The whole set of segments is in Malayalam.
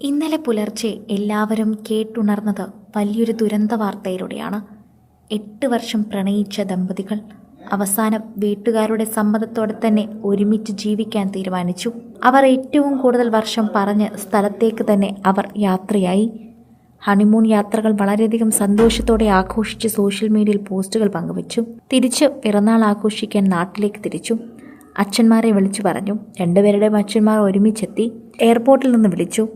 ഇന്നലെ പുലർച്ചെ എല്ലാവരും കേട്ടുണർന്നത് വലിയൊരു ദുരന്ത വാർത്തയിലൂടെയാണ് എട്ട് വർഷം പ്രണയിച്ച ദമ്പതികൾ അവസാനം വീട്ടുകാരുടെ സമ്മതത്തോടെ തന്നെ ഒരുമിച്ച് ജീവിക്കാൻ തീരുമാനിച്ചു. അവർ ഏറ്റവും കൂടുതൽ വർഷം പറഞ്ഞ് സ്ഥലത്തേക്ക് തന്നെ അവർ യാത്രയായി. ഹണിമൂൺ യാത്രകൾ വളരെയധികം സന്തോഷത്തോടെ ആഘോഷിച്ച് സോഷ്യൽ മീഡിയയിൽ പോസ്റ്റുകൾ പങ്കുവച്ചു. തിരിച്ച് പിറന്നാൾ ആഘോഷിക്കാൻ നാട്ടിലേക്ക് തിരിച്ചു. അച്ഛന്മാരെ വിളിച്ചു പറഞ്ഞു. രണ്ടുപേരുടെയും അച്ഛന്മാർ ഒരുമിച്ചെത്തി. എയർപോർട്ടിൽ നിന്ന് വിളിച്ചു.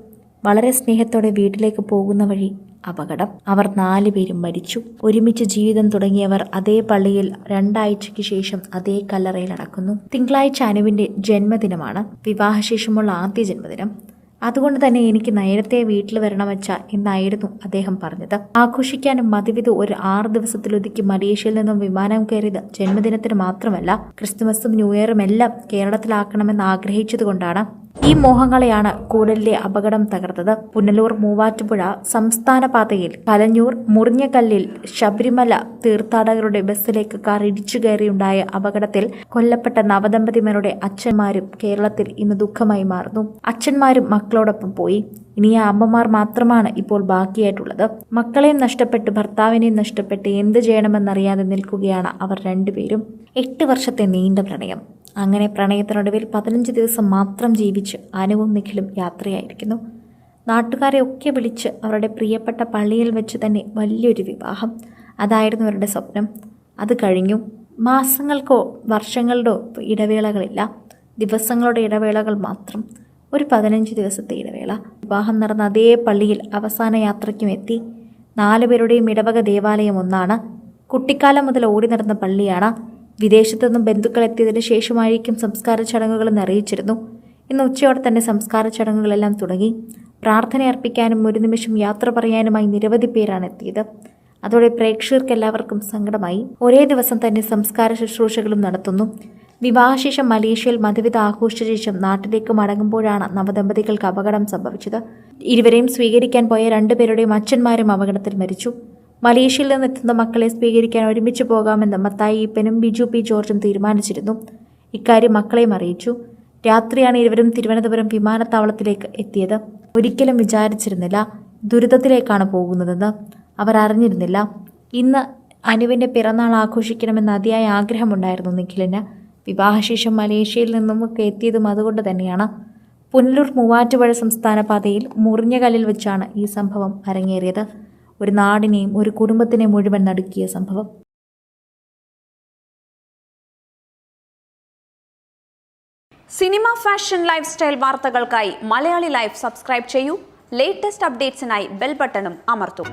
വളരെ സ്നേഹത്തോടെ വീട്ടിലേക്ക് പോകുന്ന വഴി അപകടം. അവർ നാലു പേരും മരിച്ചു. ഒരുമിച്ച് ജീവിതം തുടങ്ങിയവർ അതേ പള്ളിയിൽ രണ്ടാഴ്ചയ്ക്ക് ശേഷം അതേ കല്ലറയിൽ അടക്കുന്നു. തിങ്കളാഴ്ച അനുവിന്റെ ജന്മദിനമാണ്. വിവാഹശേഷമുള്ള ആദ്യ ജന്മദിനം. അതുകൊണ്ട് തന്നെ എനിക്ക് നേരത്തെ വീട്ടിൽ വരണം വരണമച്ച എന്നായിരുന്നു അദ്ദേഹം പറഞ്ഞത്. ആഘോഷിക്കാനും മതിവിധ ഒരു ആറു ദിവസത്തിലൊതുക്കി മലേഷ്യയിൽ നിന്നും വിമാനം കയറിയത് ജന്മദിനത്തിന് മാത്രമല്ല ക്രിസ്തുമസും ന്യൂ ഇയറും എല്ലാം കേരളത്തിലാക്കണമെന്ന് ആഗ്രഹിച്ചതുകൊണ്ടാണ്. ഈ മോഹങ്ങളെയാണ് കൂടലിലെ അപകടം തകർത്തത്. പുനലൂർ മൂവാറ്റുപുഴ സംസ്ഥാന പാതയിൽ കലഞ്ഞൂർ മുറിഞ്ഞകല്ലിൽ ശബരിമല തീർത്ഥാടകരുടെ ബസ്സിലേക്ക് കാർ ഇടിച്ചു കയറിയുണ്ടായ അപകടത്തിൽ കൊല്ലപ്പെട്ട നവദമ്പതിമാരുടെ അച്ഛന്മാരും കേരളത്തിൽ ഇന്ന് ദുഃഖമായി മാറുന്നു. അച്ഛന്മാരും മക്കളോടൊപ്പം പോയി. ഇനി ആ അമ്മമാർ മാത്രമാണ് ഇപ്പോൾ ബാക്കിയായിട്ടുള്ളത്. മക്കളെയും നഷ്ടപ്പെട്ട് ഭർത്താവിനെയും നഷ്ടപ്പെട്ട് എന്ത് ചെയ്യണമെന്നറിയാതെ നിൽക്കുകയാണ് അവർ രണ്ടുപേരും. എട്ട് വർഷത്തെ നീണ്ട പ്രണയം. അങ്ങനെ പ്രണയത്തിനൊടുവിൽ പതിനഞ്ച് ദിവസം മാത്രം ജീവിച്ച് അനുവും നിഖിലും യാത്രയായിരിക്കുന്നു. നാട്ടുകാരെ ഒക്കെ വിളിച്ച് അവരുടെ പ്രിയപ്പെട്ട പള്ളിയിൽ വെച്ച് തന്നെ വലിയൊരു വിവാഹം. അതായിരുന്നു അവരുടെ സ്വപ്നം. അത് കഴിഞ്ഞു. മാസങ്ങൾക്കോ വർഷങ്ങളുടെയോ ഇടവേളകളില്ല. ദിവസങ്ങളുടെ ഇടവേളകൾ മാത്രം. ഒരു പതിനഞ്ച് ദിവസത്തെ ഇടവേള. വിവാഹം നടന്ന അതേ പള്ളിയിൽ അവസാന യാത്രയ്ക്കും എത്തി. നാലുപേരുടെയും ഇടവക ദേവാലയം ഒന്നാണ്. കുട്ടിക്കാലം മുതൽ ഓടി നടന്ന പള്ളിയാണ്. വിദേശത്തു നിന്നും ബന്ധുക്കൾ എത്തിയതിനു ശേഷമായിരിക്കും സംസ്കാര ചടങ്ങുകളെന്ന് അറിയിച്ചിരുന്നു. ഇന്ന് ഉച്ചയോടെ തന്നെ സംസ്കാര ചടങ്ങുകളെല്ലാം തുടങ്ങി. പ്രാർത്ഥന അർപ്പിക്കാനും ഒരു നിമിഷം യാത്ര പറയാനുമായി നിരവധി പേരാണ് എത്തിയത്. അതോടെ പ്രേക്ഷകർക്ക് എല്ലാവർക്കും സങ്കടമായി. ഒരേ ദിവസം തന്നെ സംസ്കാര ശുശ്രൂഷകളും നടത്തുന്നു. വിവാഹശേഷം മലേഷ്യയിൽ മധുവിധ ആഘോഷിച്ച ശേഷം നാട്ടിലേക്ക് മടങ്ങുമ്പോഴാണ് നവദമ്പതികൾക്ക് അപകടം സംഭവിച്ചത്. ഇരുവരെയും സ്വീകരിക്കാൻ പോയ രണ്ടുപേരുടെയും അച്ഛന്മാരും അപകടത്തിൽ മരിച്ചു. മലേഷ്യയിൽ നിന്നെത്തുന്ന മക്കളെ സ്വീകരിക്കാൻ ഒരുമിച്ച് പോകാമെന്ന് മത്തായി ഈപ്പനും ബിജു പി ജോർജും തീരുമാനിച്ചിരുന്നു. ഇക്കാര്യം മക്കളെയും അറിയിച്ചു. രാത്രിയാണ് ഇരുവരും തിരുവനന്തപുരം വിമാനത്താവളത്തിലേക്ക് എത്തിയത്. ഒരിക്കലും വിചാരിച്ചിരുന്നില്ല ദുരിതത്തിലേക്കാണ് പോകുന്നതെന്ന്. അവർ അറിഞ്ഞിരുന്നില്ല. ഇന്ന് അനുവിന്റെ പിറന്നാൾ ആഘോഷിക്കണമെന്ന് അതിയായ ആഗ്രഹമുണ്ടായിരുന്നു നിഖിലിന്. വിവാഹശേഷം മലേഷ്യയിൽ നിന്നും ഒക്കെ എത്തിയതും അതുകൊണ്ട് തന്നെയാണ്. പുനലൂർ മൂവാറ്റുപുഴ സംസ്ഥാന പാതയിൽ മുറിഞ്ഞകല്ലിൽ വെച്ചാണ് ഈ സംഭവം അരങ്ങേറിയത്. ഒരു നാടിനെയും ഒരു കുടുംബത്തിനെ മുഴുവൻ നടുക്കിയ സംഭവം. സിനിമ ഫാഷൻ ലൈഫ് സ്റ്റൈൽ വാർത്തകൾക്കായി മലയാളി ലൈഫ് സബ്സ്ക്രൈബ് ചെയ്യൂ. ലേറ്റസ്റ്റ് അപ്ഡേറ്റ്സിനായി ബെൽ ബട്ടണും അമർത്തും.